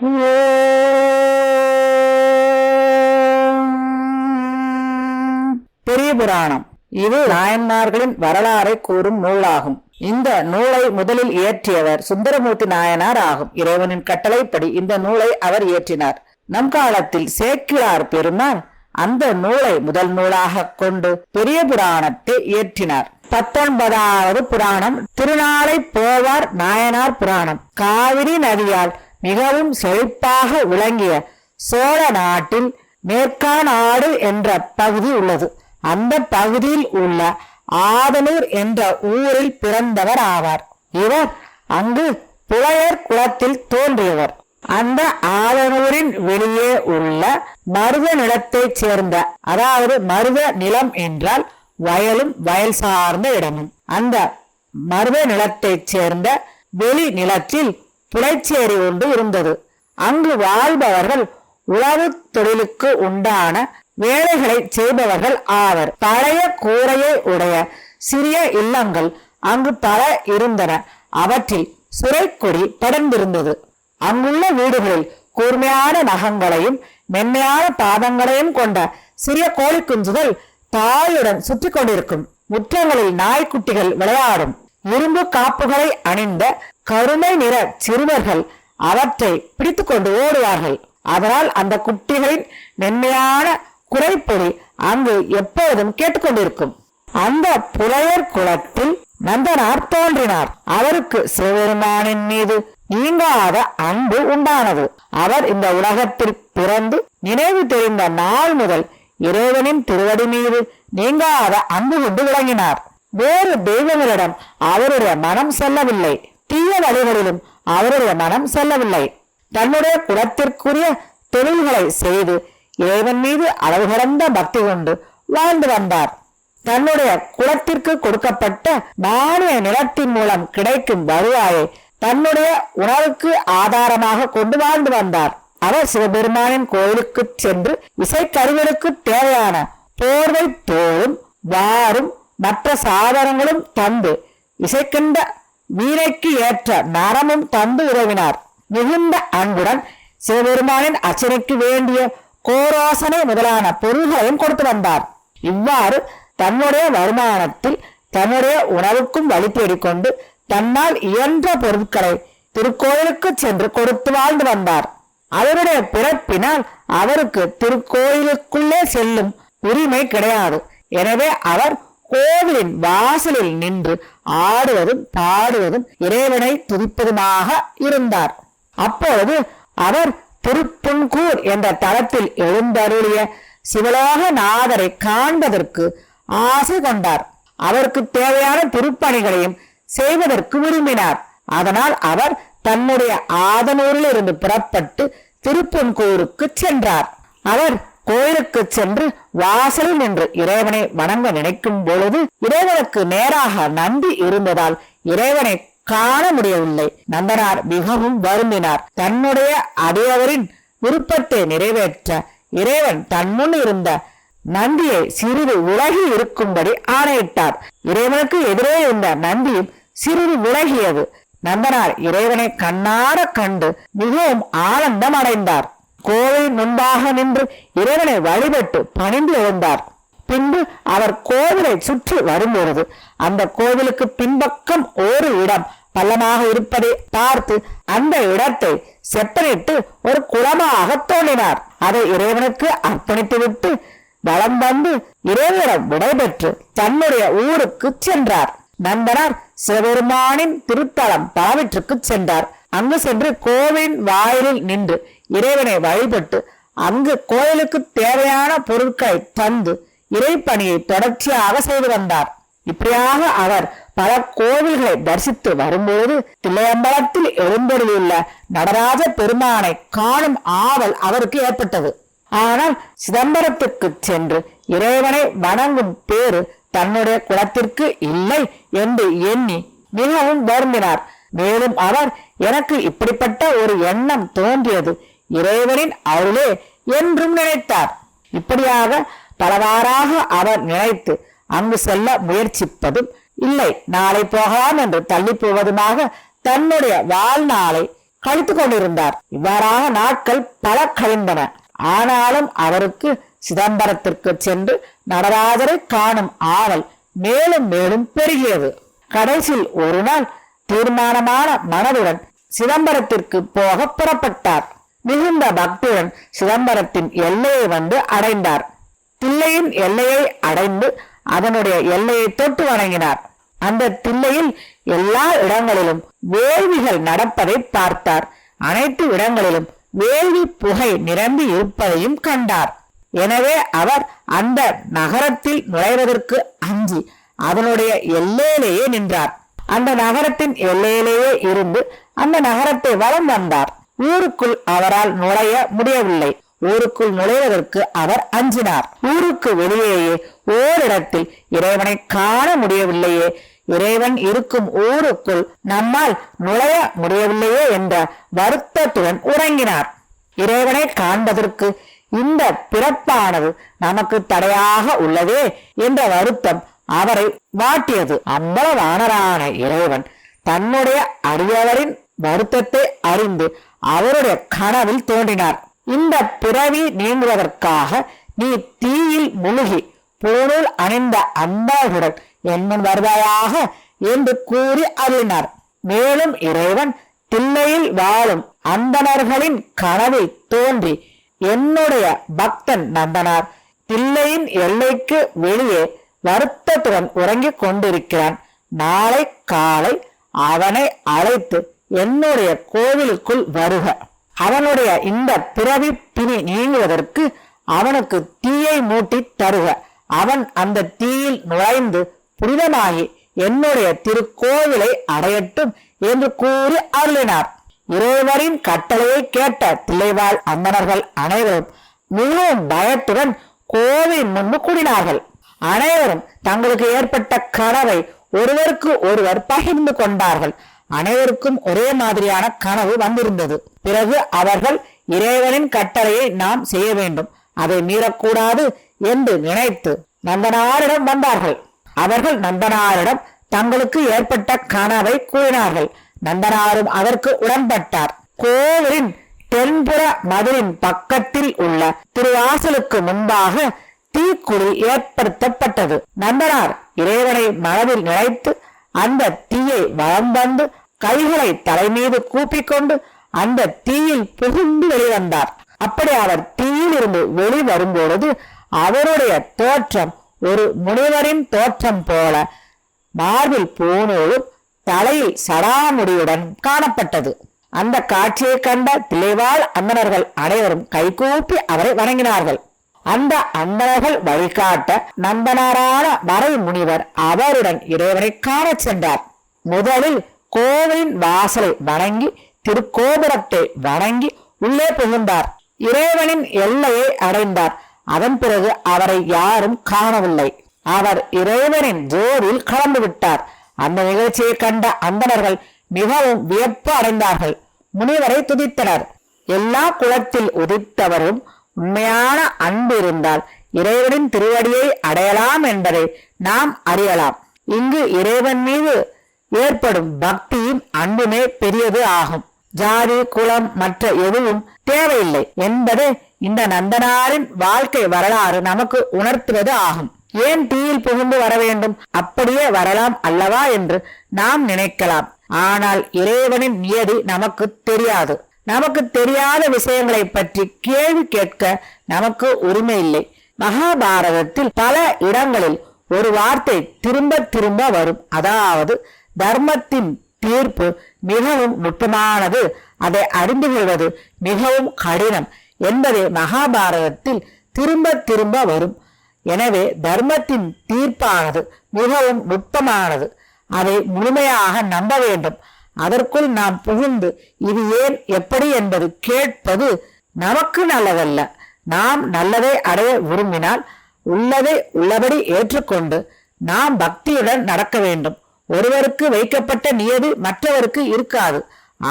பெரிய புராணம். இது நாயன்மார்களின் வரலாறை கூறும் நூலாகும். இந்த நூலை முதலில் இயற்றியவர் சுந்தரமூர்த்தி நாயனார் ஆகும். இறைவனின் கட்டளைப்படி இந்த நூலை அவர் இயற்றினார். நம் காலத்தில் சேக்கிழார் பெருமான் அந்த நூலை முதல் நூலாக கொண்டு பெரிய புராணத்தை இயற்றினார். பத்தொன்பதாவது புராணம் திருநாளை போவார் நாயனார் புராணம். காவிரி நதியால் மிகவும் செழிப்பாக விளங்கிய சோழ நாட்டில் மேற்காநாடு என்ற பகுதி உள்ளது. அந்த பகுதியில் உள்ள ஆதனூர் என்ற ஊரில் பிறந்தவர் ஆவார். இவர் அங்கு புலையர் குலத்தில் தோன்றியவர். அந்த ஆதனூரின் வெளியே உள்ள மருத நிலத்தைச் சேர்ந்த அதாவது மருத நிலம் என்றால் வயலும் வயல் சார்ந்த இடமும். அந்த மருத நிலத்தைச் சேர்ந்த வெளி நிலத்தில் புலைச்சேரி ஒன்று இருந்தது. அங்கு வாழ்பவர்கள் உழவு தொழிலுக்கு உண்டான வேலைகளை செய்பவர்கள் ஆவர். பழைய கூரையை உடைய சிறிய இல்லங்கள் அங்கு பல இருந்தன. அவற்றில் சுரைக்கொடி படர்ந்திருந்தது. அங்குள்ள வீடுகளில் கூர்மையான நகங்களையும் மென்மையான பாதங்களையும் கொண்ட சிறிய கோழி குஞ்சுகள் தாயுடன் சுற்றி கொண்டிருக்கும் முற்றங்களில் நாய்க்குட்டிகள் விளையாடும். இரும்பு காப்புகளை அணிந்த கருமை நிற சிறுவர்கள் அவற்றை பிடித்துக்கொண்டு ஓடுவார்கள். அதனால் அந்த குட்டிகளின் மென்மையான குறைப்பொடி அங்கு எப்போதும் கேட்டுக்கொண்டிருக்கும். அந்த புலையர் குலத்தில் நந்தனார் தோன்றினார். அவருக்கு சிவபெருமானின் மீது நீங்காத அன்பு உண்டானது. அவர் இந்த உலகத்தில் பிறந்து நினைவு தெரிந்த நாள் முதல் இறைவனின் திருவடி மீது நீங்காத அன்பு கொண்டு விளங்கினார். வேறு தெய்வங்களிடம் அவருடைய மனம் செல்லவில்லை. தீய வழிகளிலும் அவருடைய மனம் செல்லவில்லை. தன்னுடைய குலத்திற்குரிய தொழில்களை செய்து இறைவன் மீது அளவு கடந்த பக்தி கொண்டு வாழ்ந்து வந்தார். தன்னுடைய குலத்திற்கு கொடுக்கப்பட்ட மானிய நிலத்தின் மூலம் கிடைக்கும் வருவாயை தன்னுடைய உணவுக்கு ஆதாரமாக கொண்டு வாழ்ந்து வந்தார். அவர் சிவபெருமானின் கோயிலுக்கு சென்று இசைக்கருவிகளுக்கு தேவையான போர்வை தோளும் வாரும் மற்ற சாதனங்களும் தந்து இசைக்கின்ற வீரைக்கு ஏற்ற நரமும் தந்து உறவினார் மிகுந்த அன்புடன் சிவபெருமானின் அச்சனைக்கு வேண்டிய கோரோசனை முதலான பொருள்களையும் கொடுத்து வந்தார். இவ்வாறு தன்னுடைய வருமானத்தில் தன்னுடைய உணவுக்கும் வழி தேடிக்கொண்டு தன்னால் இயன்ற பொருட்களை திருக்கோயிலுக்கு சென்று கொடுத்து வாழ்ந்து வந்தார். அவருடைய பிறப்பினால் அவருக்கு திருக்கோயிலுக்குள்ளே செல்லும் உரிமை கிடையாது. எனவே அவர் கோவிலின் வாசலில் நின்று ஆடுவதும் பாடுவதும் இறைவனை துதிப்பதுமாக இருந்தார். அப்பொழுது அவர் திருப்புன்கூர் என்ற தளத்தில் எழுந்தருளிய சிவலோக நாதரை காண்பதற்கு ஆசை கொண்டார். அவருக்கு தேவையான திருப்பணிகளையும் செய்வதற்கு விரும்பினார். அதனால் அவர் தன்னுடைய ஆதனூரில் இருந்து புறப்பட்டு திருப்பன்கூருக்கு சென்றார். அவர் கோயிலுக்கு சென்று வாசலில் நின்று இறைவனை வணங்க நினைக்கும் பொழுது இறைவனுக்கு நேராக நந்தி இருந்ததால் இறைவனை காண முடியவில்லை. நந்தனார் மிகவும் வருந்தினார். தன்னுடைய அடியவரின் விருப்பத்தை நிறைவேற்ற இறைவன் தன்முன் இருந்த நந்தியை சிறிது விலகி இருக்கும்படி ஆணையிட்டார். இறைவனுக்கு எதிரே இருந்த நந்தியும் சிறிது விலகியது. நந்தனார் இறைவனை கண்ணார கண்டு மிகவும் ஆனந்தம் அடைந்தார். கோவில் முன்பாக நின்று இறைவனை வழிபட்டு பணிந்து எழுந்தார். பின்பு அவர் கோவிலை சுற்றி வரும்பொழுது அந்த கோவிலுக்கு பின்பக்கம் ஒரு இடம் பள்ளமாக இருப்பதை பார்த்து அந்த இடத்தை செப்பனிட்டு ஒரு குளமாக தோண்டினார். அதை இறைவனுக்கு அர்ப்பணித்துவிட்டு வளம் வந்து இறைவனிடம் விடைபெற்று தன்னுடைய ஊருக்கு சென்றார். நந்தனார் சிவபெருமானின் திருத்தலம் பலவற்றுக்கு சென்றார். அங்கு சென்று கோவிலின் வாயிலில் நின்று இறைவனை வழிபட்டு அங்கு கோயிலுக்கு தேவையான பொருட்களை தந்து இறைப்பணியை தொடர்ச்சியாக செய்து வந்தார். இப்படியாக அவர் பல கோவில்களை தரிசித்து வரும்போது தில்லையம்பலத்தில் எழுந்தருளியுள்ள நடராஜ பெருமானை காணும் ஆவல் அவருக்கு ஏற்பட்டது. ஆனால் சிதம்பரத்துக்கு சென்று இறைவனை வணங்கும் பேரு தன்னுடைய குலத்திற்கு இல்லை என்று எண்ணி மிகவும் வருந்தினார். மேலும் அவர் எனக்கு இப்படிப்பட்ட ஒரு எண்ணம் தோன்றியது. இறைவனின் அருளே என்றும் நினைத்தார். இப்படியாக பலவாறாக அவர் நினைத்து அங்கு செல்ல முயற்சிப்பதும் இல்லை. நாளை போகலாம் என்று தள்ளி போவதுமாக தன்னுடைய வாழ்நாளை கழித்துக் கொண்டிருந்தார். இவ்வாறாக நாட்கள் பல கழிந்தன. ஆனாலும் அவருக்கு சிதம்பரத்திற்கு சென்று நடராஜரை காணும் ஆவல் மேலும் மேலும் பெருகியது. கடைசியில் ஒரு நாள் தீர்மானமான மனதுடன் சிதம்பரத்திற்கு போக புறப்பட்டார். மிகுந்த பக்தியுடன் சிதம்பரத்தின் எல்லையை வந்து அடைந்தார். தில்லையின் எல்லையை அடைந்து அதனுடைய எல்லையை தொட்டு வணங்கினார். அந்த தில்லையில் எல்லா இடங்களிலும் வேள்விகள் நடப்பதை பார்த்தார். அனைத்து இடங்களிலும் வேள்வி புகை நிரம்பி இருப்பதையும் கண்டார். எனவே அவர் அந்த நகரத்தில் நுழைவதற்கு அஞ்சி அதனுடைய எல்லையிலேயே நின்றார். அந்த நகரத்தின் எல்லையிலேயே இருந்து அந்த நகரத்தை வலம் வந்தார். ஊருக்குள் அவரால் நுழைய முடியவில்லை. ஊருக்குள் நுழைவதற்கு அவர் அஞ்சினார். ஊருக்கு வெளியேயே ஓரிடத்தில் இறைவனை காண முடியவில்லையே. இறைவன் இருக்கும் ஊருக்குள் நம்மால் நுழைய முடியவில்லையே என்ற வருத்தத்துடன் உறங்கினார். இறைவனை காண்பதற்கு இந்த பிறப்பானது நமக்கு தடையாக உள்ளதே என்ற வருத்தம் அவரை வாட்டியது. அம்பலவானரான இறைவன் தன்னுடைய அடியவரின் வருத்தத்தை அறிந்து அவருடைய கனவில் தோன்றினார். இந்த பிறவி நீங்குவதற்காக நீ தீயில் முழுகி பூணூல் அணிந்த அம்பாளுடன் என்னும் வருவாயாக என்று கூறி அருளினார். மேலும் இறைவன் தில்லையில் வாழும் அந்தணர்களின் கனவை தோன்றி என்னுடைய பக்தன் நந்தனார். தில்லையின் எல்லைக்கு வெளியே வருத்தத்துடன் உறங்கிக் கொண்டிருக்கிறான். நாளை காலை அவனை அழைத்து என்னுடைய கோவிலுக்குள் வருக. அவனுடைய இந்த பிறவி பிணி நீங்குவதற்கு அவனுக்கு தீயை மூட்டி தருக. அவன் அந்த தீயில் நுழைந்து புனிதமாகி என்னுடைய திருக்கோவிலை அடையட்டும் என்று கூறி அருளினார். இறைவரின் கட்டளையை கேட்ட தில்லைவாழ் அந்தணர்கள் அனைவரும் மிகவும் பயத்துடன் கோவில் முன்பு கூடினார்கள். அனைவரும் தங்களுக்கு ஏற்பட்ட கனவை ஒருவருக்கு ஒருவர் பகிர்ந்து கொண்டார்கள். அனைவருக்கும் ஒரே மாதிரியான கனவு வந்திருந்தது. பிறகு அவர்கள் இறைவனின் கட்டளையை நாம் செய்ய வேண்டும். அதை மீறக்கூடாது என்று நினைத்து நந்தனாரிடம் வந்தார்கள். அவர்கள் நந்தனாரிடம் தங்களுக்கு ஏற்பட்ட கனவை கூறினார்கள். நந்தனாரும் அதற்கு உடன்பட்டார். கோவிலின் தென்புற மதுரின் பக்கத்தில் உள்ள திருவாசலுக்கு முன்பாக தீக்குழி ஏற்படுத்தப்பட்டது. நந்தனார் இறைவனை மனதில் நினைத்து அந்த தீயை வலம் வந்து கைகளை தலைமீது கூப்பிக்கொண்டு அந்த தீயில் புகுந்து வெளிவந்தார். அப்படி அவர் தீயில் இருந்து வெளிவரும்பொழுது அவருடைய தோற்றம் ஒரு முனிவரின் தோற்றம் போல மார்பில் பூணூலும் தலையில் சடாமுடியுடன் காணப்பட்டது. அந்த காட்சியை கண்ட திளைவாள் அந்தணர்கள் அனைவரும் கைகூப்பி அவரை வணங்கினார்கள். அந்த அந்தணர்கள் வழிகாட்ட நந்தனாரான மறை முனிவர் அவருடன் இறைவனை காணச் சென்றார். முதலில் கோவிலின் வாசலை வணங்கி திருக்கோபுரத்தை வணங்கி உள்ளே புகுந்தார். இறைவனின் எல்லையை அடைந்தார். அதன் பிறகு அவரை யாரும் காணவில்லை. அவர் இறைவனின் ஜோதியில் கலந்து விட்டார் அந்த நிகழ்ச்சியை கண்ட அந்தனர்கள் மிகவும் வியப்பு அடைந்தார்கள். முனிவரை துதித்தனர். எல்லா குலத்தில் உதித்தவரும் உண்மையான அன்பு இருந்தால் இறைவனின் திருவடியை அடையலாம் என்பதை நாம் அறியலாம். இங்கு இறைவன் மீது ஏற்படும் பக்தியும் அன்புமே பெரியது ஆகும். ஜாதி குலம் மற்ற எதுவும் தேவையில்லை என்பது இந்த நந்தனாரின் வாழ்க்கை வரலாறு நமக்கு உணர்த்துவது ஆகும். ஏன் தீயில் புகுந்து வர வேண்டும்? அப்படியே வரலாம் அல்லவா என்று நாம் நினைக்கலாம். ஆனால் இறைவனின் நியதி நமக்கு தெரியாது. நமக்கு தெரியாத விஷயங்களை பற்றி கேள்வி கேட்க நமக்கு உரிமை இல்லை. மகாபாரதத்தில் பல இடங்களில் ஒரு வார்த்தை திரும்ப திரும்ப வரும். அதாவது தர்மத்தின் தீர்ப்பு மிகவும் நுட்பமானது. அதை அறிந்து கொள்வது மிகவும் கடினம் என்பதே மகாபாரதத்தில் திரும்ப திரும்ப வரும். எனவே தர்மத்தின் தீர்ப்பானது மிகவும் நுட்பமானது. அதை முழுமையாக நம்ப வேண்டும். அதற்குள் நாம் புகுந்து இது ஏன் எப்படி என்பது கேட்பது நமக்கு நல்லதல்ல. நாம் நல்லதை அடைய விரும்பினால் உள்ளதை உள்ளபடி ஏற்றுக்கொண்டு நாம் பக்தியுடன் நடக்க வேண்டும். ஒருவருக்கு வைக்கப்பட்ட நியதி மற்றவருக்கு இருக்காது.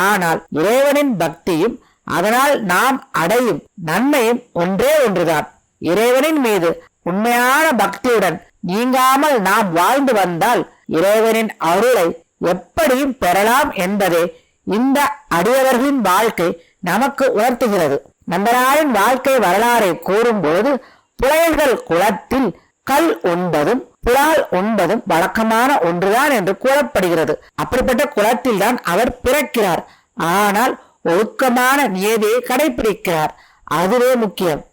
ஆனால் இறைவனின் பக்தியும் அதனால் நாம் அடையும் நன்மையும் ஒன்றே ஒன்றுதான். இறைவனின் மீது உண்மையான பக்தியுடன் நீங்காமல் நாம் வாழ்ந்து வந்தால் இறைவனின் அருளை எப்படியும் பெறலாம் என்பதே இந்த அடியவர்களின் வாழ்க்கை நமக்கு உணர்த்துகிறது. நந்தனாரின் வாழ்க்கை வரலாறை கூறும்போது புலையர்கள் குளத்தில் கல் உண்பதும் புலால் உண்பதும் வழக்கமான ஒன்றுதான் என்று கூறப்படுகிறது. அப்படிப்பட்ட குளத்தில்தான் அவர் பிறக்கிறார். ஆனால் ஒழுக்கமான நியதியை கடைபிடிக்கிறார். அதுவே முக்கியம்.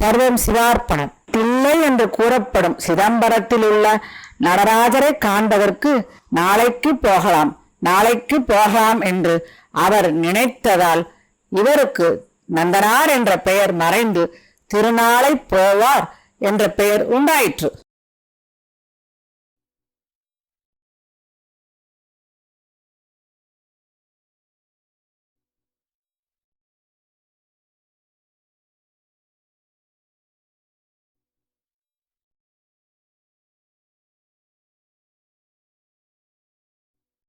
சர்வம் சிவார்ப்பணம். தில்லை என்று கூறப்படும் சிதம்பரத்தில் உள்ள நடராஜரை காண்பதற்கு நாளைக்கு போகலாம். நாளைக்கு போகலாம் என்று அவர் நினைத்ததால் இவருக்கு நந்தனார் என்ற பெயர் மறைந்து திருநாளை போவார் என்ற பெயர் உண்டாயிற்று.